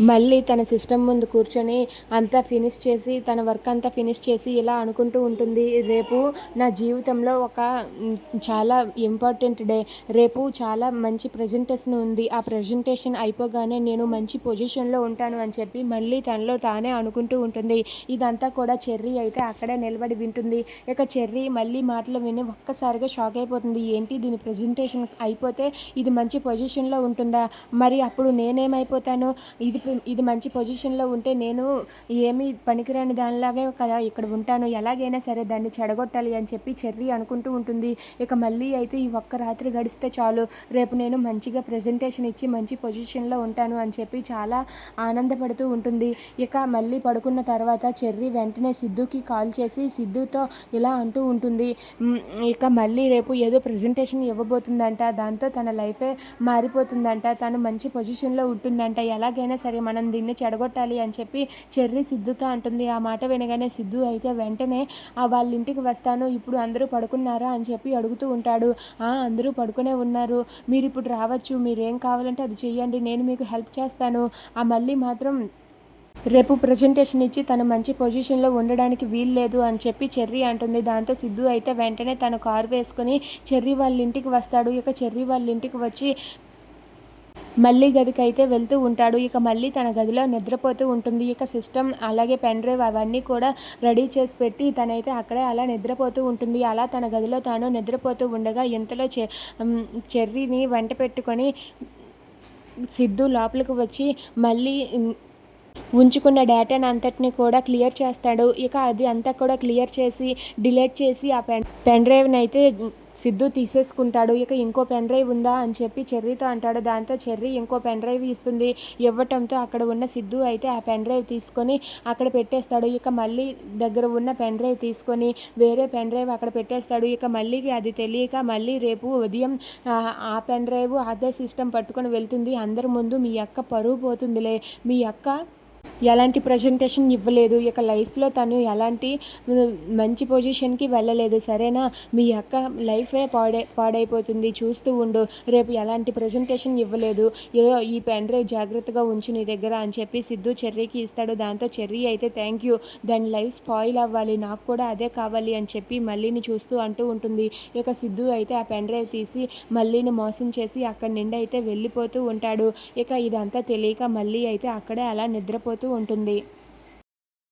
మళ్ళీ తన సిస్టమ్ ముందు కూర్చొని అంతా ఫినిష్ చేసి తన వర్క్ అంతా ఫినిష్ చేసి ఇలా అనుకుంటూ ఉంటుంది. రేపు నా జీవితంలో ఒక చాలా ఇంపార్టెంట్ డే. రేపు చాలా మంచి ప్రజెంటేషన్ ఉంది. ఆ ప్రజెంటేషన్ అయిపోగానే నేను మంచి పొజిషన్లో ఉంటాను అని చెప్పి మళ్ళీ తనలో తానే అనుకుంటూ ఉంటుంది. ఇదంతా కూడా చెర్రీ అయితే అక్కడే నిలబడి వింటుంది. ఇక చెర్రీ మళ్ళీ మాటలు విని ఒక్కసారిగా షాక్ అయిపోతుంది. ఏంటి దీని ప్రజెంటేషన్ అయిపోతే ఇది మంచి పొజిషన్లో ఉంటుందా? మరి అప్పుడు నేనేమైపోతాను? ఇది ఇది మంచి పొజిషన్లో ఉంటే నేను ఏమీ పనికిరాని దానిలాగే కదా ఇక్కడ ఉంటాను. ఎలాగైనా సరే దాన్ని చెడగొట్టాలి అని చెప్పి చెర్రీ అనుకుంటూ ఉంటుంది. ఇక మళ్ళీ అయితే ఈ ఒక్క రాత్రి గడిస్తే చాలు. రేపు నేను మంచిగా ప్రజెంటేషన్ ఇచ్చి మంచి పొజిషన్లో ఉంటాను అని చెప్పి చాలా ఆనందపడుతూ ఉంటుంది. ఇక మళ్ళీ పడుకున్న తర్వాత చెర్రీ వెంటనే సిద్ధుకి కాల్ చేసి సిద్ధుతో ఇలా అంటూ ఉంటుంది. ఇక మళ్ళీ రేపు ఏదో ప్రజెంటేషన్ ఇవ్వబోతుందంట. దాంతో తన లైఫే మారిపోతుందంట. తను మంచి పొజిషన్లో ఉంటుందంట. ఎలాగైనా సరే మనం దీన్ని చెడగొట్టాలి అని చెప్పి చెర్రీ సిద్ధుతో అంటుంది. ఆ మాట వినగానే సిద్ధు అయితే వెంటనే "ఆ, వాళ్ళ ఇంటికి వస్తాను ఇప్పుడు అందరూ పడుకున్నారా? అని చెప్పి అడుగుతూ ఉంటాడు. "ఆ, అందరూ పడుకునే ఉన్నారు. మీరు ఇప్పుడు రావచ్చు. మీరేం కావాలంటే అది చెయ్యండి. నేను మీకు హెల్ప్ చేస్తాను. ఆ మళ్ళీ మాత్రం రేపు ప్రజెంటేషన్ ఇచ్చి తను మంచి పొజిషన్లో ఉండడానికి వీలు లేదు అని చెప్పి చెర్రీ అంటుంది. దాంతో సిద్ధు అయితే వెంటనే తను కారు వేసుకుని చెర్రీ వాళ్ళ ఇంటికి వస్తాడు. ఇక చెర్రీ వాళ్ళ ఇంటికి వచ్చి మళ్ళీ గదికి అయితే వెళ్తూ ఉంటాడు. ఇక మళ్ళీ తన గదిలో నిద్రపోతూ ఉంటుంది. ఇక సిస్టమ్ అలాగే పెన్ డ్రైవ్ అవన్నీ కూడా రెడీ చేసి పెట్టి తనైతే అక్కడే అలా నిద్రపోతూ ఉంటుంది. అలా తన గదిలో తాను నిద్రపోతూ ఉండగా ఇంతలో చె చెర్రీని వెంట పెట్టుకొని సిద్ధు లోపలికి వచ్చి మళ్ళీ ఉంచుకున్న డేటాను అంతటిని కూడా క్లియర్ చేస్తాడు. ఇక అది అంతా కూడా క్లియర్ చేసి డిలీట్ చేసి ఆ పెన్ పెన్ డ్రైవ్ని అయితే సిద్ధు తీసేసుకుంటాడు. ఇక ఇంకో పెన్ డ్రైవ్ ఉందా అని చెప్పి చెర్రీతో అంటాడు. దాంతో చెర్రీ ఇంకో పెన్ డ్రైవ్ ఇస్తుంది. ఇవ్వటంతో అక్కడ ఉన్న సిద్ధు అయితే ఆ పెన్ డ్రైవ్ తీసుకొని అక్కడ పెట్టేస్తాడు. ఇక మళ్ళీ దగ్గర ఉన్న పెన్ డ్రైవ్ తీసుకొని వేరే పెన్ డ్రైవ్ అక్కడ పెట్టేస్తాడు. ఇక మళ్ళీ అది తెలియక మళ్ళీ రేపు ఉదయం ఆ, పెన్ డ్రైవ్ అదే సిస్టమ్ పట్టుకొని వెళ్తుంది. అందరి ముందు మీ అక్క పరువు పోతుందిలే. మీ అక్క ఎలాంటి ప్రజెంటేషన్ ఇవ్వలేదు. ఇక లైఫ్లో తను ఎలాంటి మంచి పొజిషన్కి వెళ్ళలేదు. సరేనా? మీ అక్క లైఫే పాడై పాడైపోతుంది. చూస్తూ ఉండు. రేపు ఎలాంటి ప్రజెంటేషన్ ఇవ్వలేదు. ఏదో ఈ పెన్ డ్రైవ్ జాగ్రత్తగా ఉంచు నీ దగ్గర అని చెప్పి సిద్ధు చెర్రీకి ఇస్తాడు. దాంతో చెర్రీ అయితే థ్యాంక్ యూ దాని లైఫ్ స్పాయిల్ అవ్వాలి. నాకు కూడా అదే కావాలి అని చెప్పి మళ్ళీని చూస్తూ అంటూ ఉంటుంది. ఇక సిద్ధు అయితే ఆ పెన్ డ్రైవ్ తీసి మళ్ళీని మోసం చేసి అక్కడి నుండి అయితే వెళ్ళిపోతూ ఉంటాడు. ఇక ఇదంతా తెలియక మళ్ళీ అయితే అక్కడే అలా నిద్రపోతూ ఉంటుంది.